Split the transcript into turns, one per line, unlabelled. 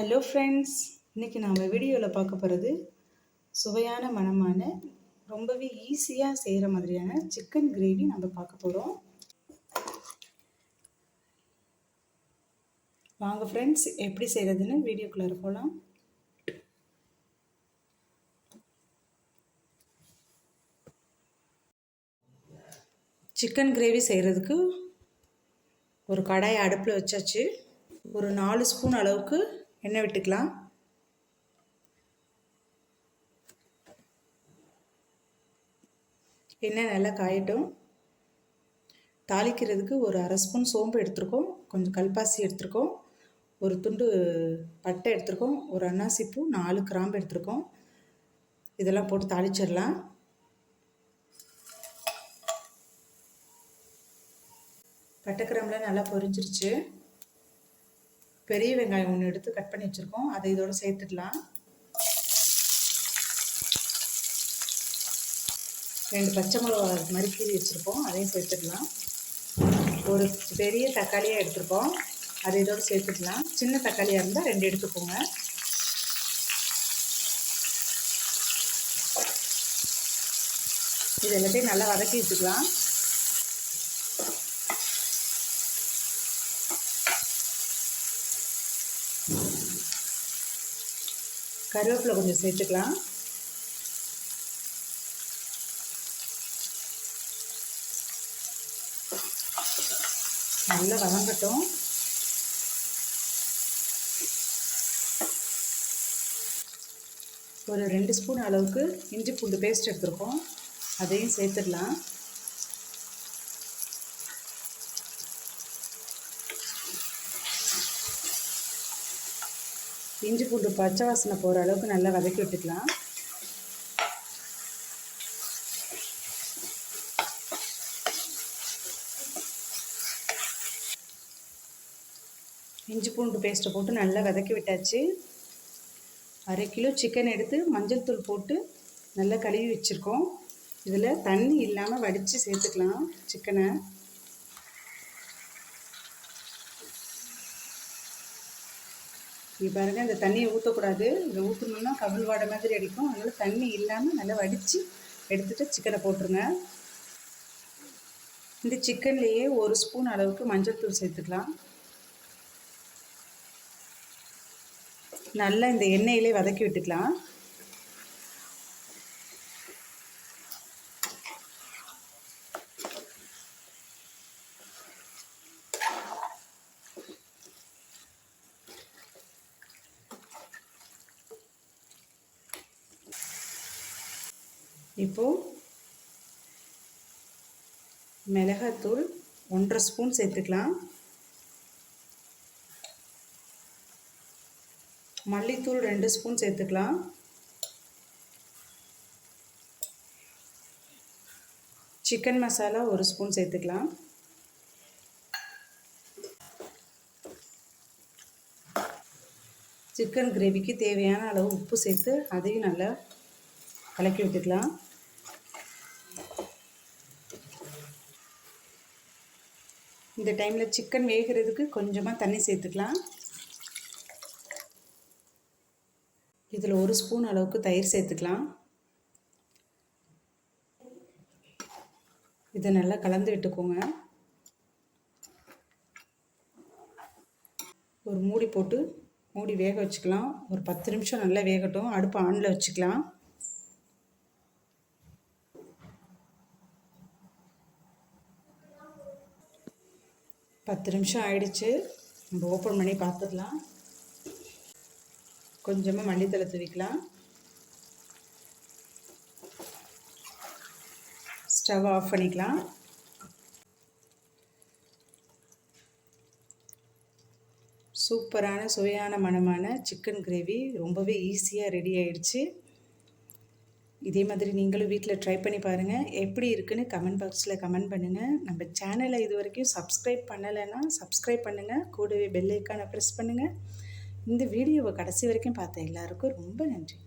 Hello friends இன்றைக்கி நாம் வீடியோவில் பார்க்க போகிறது சுவையான மனமான ரொம்பவே ஈஸியாக செய்கிற மாதிரியான சிக்கன் கிரேவி நம்ம பார்க்க போகிறோம் வாங்க ஃப்ரெண்ட்ஸ் எப்படி செய்கிறதுன்னு வீடியோக்குள்ளே போகலாம் சிக்கன் கிரேவி செய்கிறதுக்கு ஒரு கடாயை அடுப்பில் வச்சாச்சு. ஒரு நாலு ஸ்பூன் அளவுக்கு எண்ணெய் விட்டுக்கலாம்? எண்ணெய் நல்லா காயட்டும். தாளிக்கிறதுக்கு ஒரு அரை ஸ்பூன் சோம்பு எடுத்திருக்கோம். கொஞ்சம் கல்பாசி எடுத்திருக்கோம். ஒரு துண்டு பட்டை எடுத்திருக்கோம். ஒரு அன்னாசிப்பூ நாலு கிராம்பு எடுத்திருக்கோம். இதெல்லாம் போட்டு தாளிச்சிடலாம். பட்டை கிராம்புலாம் நல்லா பொரிஞ்சிருச்சு. பெரிய வெங்காயம் ஒன்று எடுத்து கட் பண்ணி வச்சுருக்கோம். அதை இதோடு சேர்த்துக்கலாம் ரெண்டு பச்சை மிளகா மாதிரி கீறி வச்சுருக்கோம். அதையும் சேர்த்துக்கலாம் ஒரு பெரிய தக்காளியாக எடுத்துருக்கோம். அதை இதோடு சேர்த்துக்கலாம் சின்ன தக்காளியாக இருந்தால் ரெண்டு எடுத்துக்கோங்க. இது எல்லாத்தையும் நல்லா வதக்கி வச்சுக்கலாம். கருவேப்பிலை கொஞ்சம் சேர்த்துக்கலாம். நல்லா வதங்கட்டும். ஒரு ரெண்டு ஸ்பூன் அளவுக்கு இஞ்சி பூண்டு பேஸ்ட் எடுத்துருக்கோம். அதையும் சேர்த்துடலாம். இஞ்சி பூண்டு பச்சை வாசனை போகிற அளவுக்கு நல்லா வதக்கி விட்டுக்கலாம். இஞ்சி பூண்டு பேஸ்ட்டை போட்டு நல்லா வதக்கி விட்டாச்சு. அரை கிலோ சிக்கன் எடுத்து மஞ்சள் தூள் போட்டு நல்லா கழுவி வச்சுருக்கோம். இதில் தண்ணி இல்லாமல் வடித்து சேர்த்துக்கலாம் சிக்கனை இங்கே பாருங்கள் இந்த தண்ணியை ஊற்றக்கூடாது இதை ஊற்றணுன்னா கவிழ் வாடை மாதிரி அடிக்கும். அதனால் தண்ணி இல்லாமல் நல்லா வடித்து எடுத்துகிட்டு சிக்கனை போட்டுருங்க. இந்த சிக்கன்லேயே ஒரு ஸ்பூன் அளவுக்கு மஞ்சள் தூள் சேர்த்துக்கலாம். நல்லா இந்த எண்ணெயிலே வதக்கி விட்டுக்கலாம். இப்போது மிளகாத்தூள் ஒன்றரை ஸ்பூன் சேர்த்துக்கலாம். மல்லித்தூள் ரெண்டு ஸ்பூன் சேர்த்துக்கலாம். சிக்கன் மசாலா ஒரு ஸ்பூன் சேர்த்துக்கலாம். சிக்கன் கிரேவிக்கு தேவையான அளவு உப்பு சேர்த்து அதையும் நல்லா கலக்கி விட்டுக்கலாம். இந்த டைமில் சிக்கன் வேகிறதுக்கு கொஞ்சமாக தண்ணி சேர்த்துக்கலாம். இதில் ஒரு ஸ்பூன் அளவுக்கு தயிர் சேர்த்துக்கலாம். இதை நல்லா கலந்து விட்டுக்கோங்க. ஒரு மூடி போட்டு மூடி வேக வச்சுக்கலாம். ஒரு பத்து நிமிஷம் நல்லா வேகட்டும். அடுப்பு ஆனில் வச்சுக்கலாம். பத்து நிமிஷம் ஆயிடுச்சு. நம்ம ஓப்பன் பண்ணி பார்த்துடலாம். கொஞ்சமாக மல்லித்தலை தூவிக்கலாம். ஸ்டவ் ஆஃப் பண்ணிக்கலாம். சூப்பரான சுவையான மனமான சிக்கன் கிரேவி ரொம்பவே ஈஸியாக ரெடி ஆயிடுச்சு. இதே மாதிரி நீங்களும் வீட்டில் ட்ரை பண்ணி பாருங்கள் எப்படி இருக்குன்னு கமெண்ட் பாக்ஸில் கமெண்ட் பண்ணுங்கள் நம்ம சேனலை இது வரைக்கும் சப்ஸ்கிரைப் பண்ணலைன்னா சப்ஸ்கிரைப் பண்ணுங்கள் கூடவே பெல் ஐக்கானை ப்ரெஸ் பண்ணுங்கள் இந்த வீடியோவை கடைசி வரைக்கும் பார்த்த எல்லாருக்கும் ரொம்ப நன்றி.